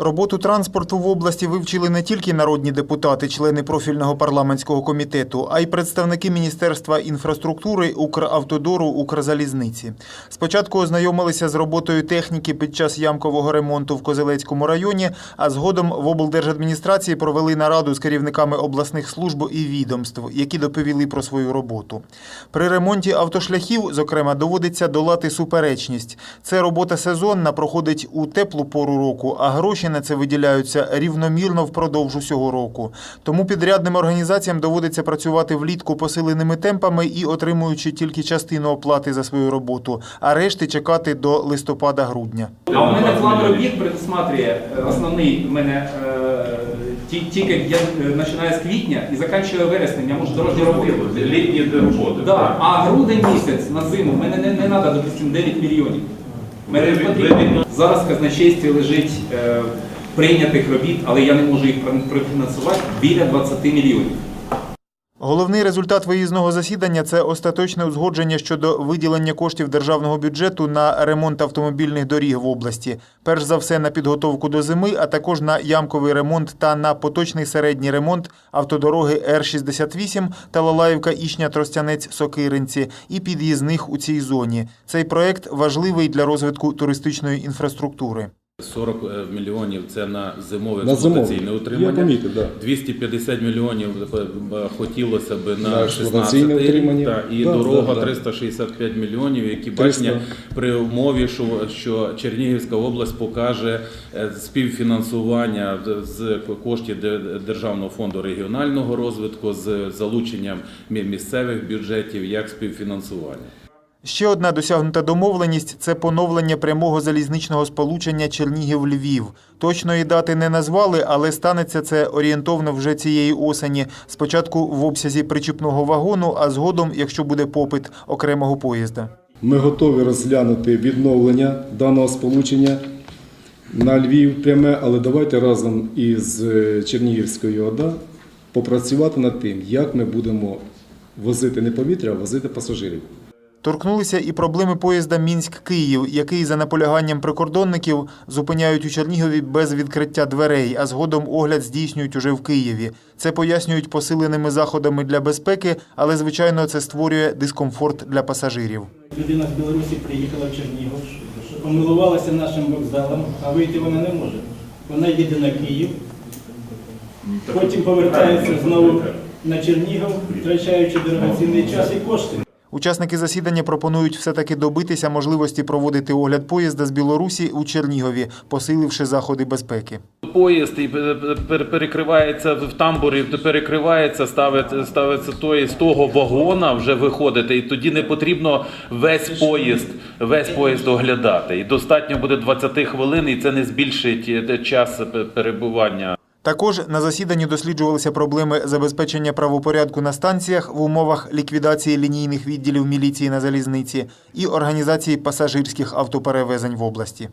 Роботу транспорту в області вивчили не тільки народні депутати, члени профільного парламентського комітету, а й представники Міністерства інфраструктури, Укравтодору, Укрзалізниці. Спочатку ознайомилися з роботою техніки під час ямкового ремонту в Козелецькому районі, а згодом в облдержадміністрації провели нараду з керівниками обласних служб і відомств, які доповіли про свою роботу. При ремонті автошляхів, зокрема, доводиться долати суперечність. Це робота сезонна, проходить у теплу пору року, а гроші на це виділяються рівномірно впродовж усього року. Тому підрядним організаціям доводиться працювати влітку посиленими темпами і отримуючи тільки частину оплати за свою роботу, а решти чекати до листопада-грудня. А у мене план робіт предусматриває е, основний в мене е, ті- тільки я е, починаю з квітня і закінчую вереснем, я можу дорожні роботи. Літні роботи. Да. А грудень місяць на зиму в мене не, не треба, допустимо, 9 мільйонів. Ви- потрібно. Зараз в казначействі лежить е, прийнятих робіт, але я не можу їх профінансувати біля 20 мільйонів. Головний результат виїзного засідання це остаточне узгодження щодо виділення коштів державного бюджету на ремонт автомобільних доріг в області. Перш за все на підготовку до зими, а також на ямковий ремонт та на поточний середній ремонт автодороги Р-68 та Лалаївка Ішня Тростянець Сокиринці і під'їзних у цій зоні. Цей проект важливий для розвитку туристичної інфраструктури. 40 е, мільйонів це на зимове На експлуатаційне Я утримання. помітив, да. 250 мільйонів е, хотілося б на, На 16 рік, та, і Да, дорога да, да. 365 мільйонів, які 300. бачення при умові, що, що Чернігівська область покаже е, співфінансування з коштів Де- Державного фонду регіонального розвитку з залученням місцевих бюджетів як співфінансування. Ще одна досягнута домовленість це поновлення прямого залізничного сполучення Чернігів-Львів. Точної дати не назвали, але станеться це орієнтовно вже цієї осені. Спочатку в обсязі причіпного вагону, а згодом, якщо буде попит окремого поїзда. Ми готові розглянути відновлення даного сполучення на Львів пряме, але давайте разом із е, Чернігівською ОДА попрацювати над тим, як ми будемо возити не повітря, а возити пасажирів. Торкнулися і проблеми поїзда Мінськ-Київ, який за наполяганням прикордонників зупиняють у Чернігові без відкриття дверей, а згодом огляд здійснюють уже в Києві. Це пояснюють посиленими заходами для безпеки, але звичайно це створює дискомфорт для пасажирів. Людина з Білорусі приїхала в Чернігів, помилувалася нашим вокзалом, а вийти вона не може. Вона їде на Київ, потім повертається знову на Чернігів, втрачаючи дорогоцінний час і кошти. Учасники засідання пропонують все-таки добитися можливості проводити огляд поїзда з Білорусі у Чернігові, посиливши заходи безпеки. Поїзд і пер- перекривається в тамбурі, перекривається, ставиться, ставиться той з того вагона вже виходити, і тоді не потрібно весь поїзд, весь поїзд оглядати. І достатньо буде 20 хвилин, і це не збільшить е, час перебування. Також на засіданні досліджувалися проблеми забезпечення правопорядку на станціях в умовах ліквідації лінійних відділів міліції на залізниці і організації пасажирських автоперевезень в області.